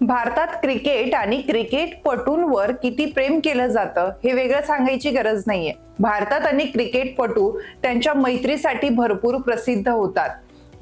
भारतात क्रिकेट आणि क्रिकेटपटूंवर किती प्रेम केलं जातं हे वेगळं सांगायची गरज नाहीये. भारतात अनेक क्रिकेटपटू त्यांच्या मैत्रीसाठी भरपूर प्रसिद्ध होतात.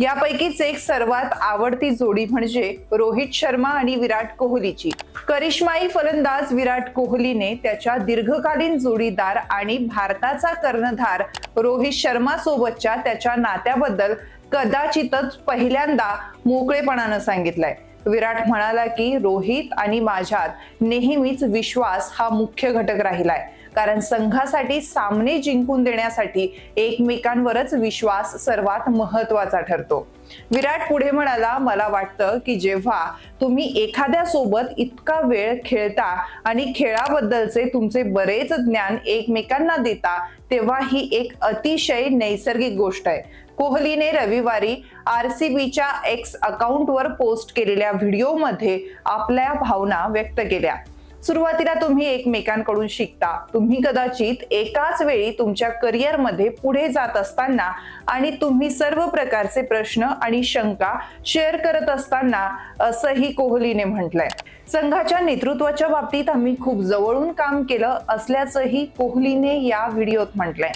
यापैकीच एक सर्वात आवडती जोडी म्हणजे रोहित शर्मा आणि विराट कोहलीची. करिश्माई फलंदाज विराट कोहलीने त्याच्या दीर्घकालीन जोडीदार आणि भारताचा कर्णधार रोहित शर्मा सोबतच्या त्याच्या नात्याबद्दल कदाचितच पहिल्यांदा मोकळेपणानं सांगितलंय. विराट म्हणाला की रोहित आणि माझ्यात नेहमीच विश्वास हा मुख्य घटक राहिलाय. कारण संघासाठी सामने जिंकून देण्यासाठी एकमेकांवरच विश्वास सर्वात महत्त्वाचा ठरतो. विराट पुढे म्हणाला मला वाटतं की जेव्हा तुम्ही एखाद्या सोबत इतका वेळ खेळता आणि खेळाबद्दलचे तुमचे बरेच ज्ञान एकमेकांना देता तेव्हा ही एक अतिशय नैसर्गिक गोष्ट आहे. कोहलीने रविवारी आर सी बीच्या एक्स अकाउंटवर पोस्ट केलेल्या व्हिडिओमध्ये आपल्या भावना व्यक्त केल्या. सुरुवातीला तुम्ही एकमेकांकडून शिकता. तुम्ही कदाचित एकाच वेळी तुमच्या करिअरमध्ये पुढे जात असताना आणि तुम्ही सर्व प्रकारचे प्रश्न आणि शंका शेअर करत असताना असंही कोहलीने म्हटलंय. संघाच्या नेतृत्वाच्या बाबतीत आम्ही खूप जवळून काम केलं असल्याचंही कोहलीने या व्हिडिओत म्हटलंय.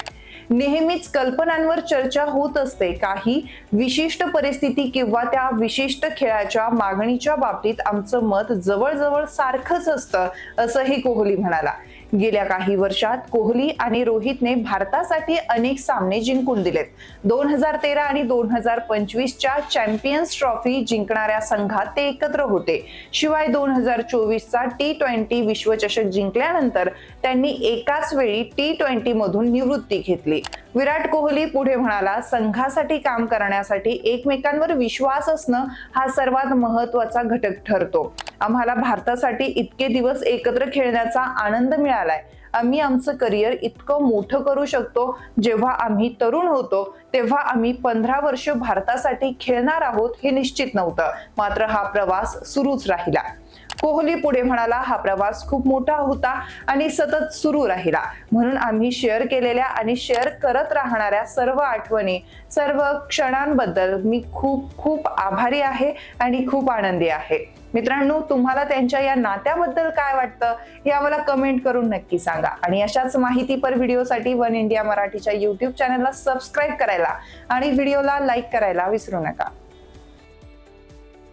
नेहमीच कल्पनांवर चर्चा होत असते. काही विशिष्ट परिस्थिती किंवा त्या विशिष्ट खेळाच्या मागणीच्या बाबतीत आमचं मत जवळजवळ सारखंच असतं असंही कोहली म्हणाला. गेल्या काही वर्षात कोहली आणि रोहितने भारतासाठी अनेक सामने जिंकून दिलेत. दोन हजार तेरा आणि दोन हजार पंचवीसच्या चॅम्पियन्स ट्रॉफी जिंकणाऱ्या संघात ते एकत्र होते. शिवाय दोन हजार चोवीसचा टी ट्वेंटी विश्वचषक जिंकल्यानंतर त्यांनी एकाच वेळी टी ट्वेंटी मधून निवृत्ती घेतली. विराट कोहली पुढे म्हणाला संघासाठी काम करण्यासाठी एकमेकांवर विश्वास असणं हा सर्वात महत्त्वाचा घटक ठरतो. आम्हाला भारतासाठी इतके दिवस एकत्र खेळण्याचा आनंद मिळालाय. आम्ही आमचं करिअर इतकं मोठं करू शकतो जेव्हा आम्ही तरुण होतो तेव्हा आम्ही पंधरा वर्ष भारतासाठी खेळणार आहोत हे निश्चित नव्हतं. मात्र हा प्रवास सुरूच राहिला. कोहली पुढे म्हणाला हा प्रवास खूप मोठा होता आणि सतत सुरू राहिला म्हणून आम्ही शेअर केलेल्या आणि शेअर करत राहणाऱ्या सर्व आठवणी सर्व क्षणांबद्दल मी खूप खूप आभारी आहे आणि खूप आनंदी आहे. मित्रांनो तुम्हाला त्यांच्या या नात्याबद्दल काय वाटतं हे आम्हाला कमेंट करून नक्की सांगा. आणि अशाच माहितीपर व्हिडिओसाठी वन इंडिया मराठीच्या युट्यूब चॅनलला सबस्क्राईब करायला आणि व्हिडिओला लाईक करायला विसरू नका.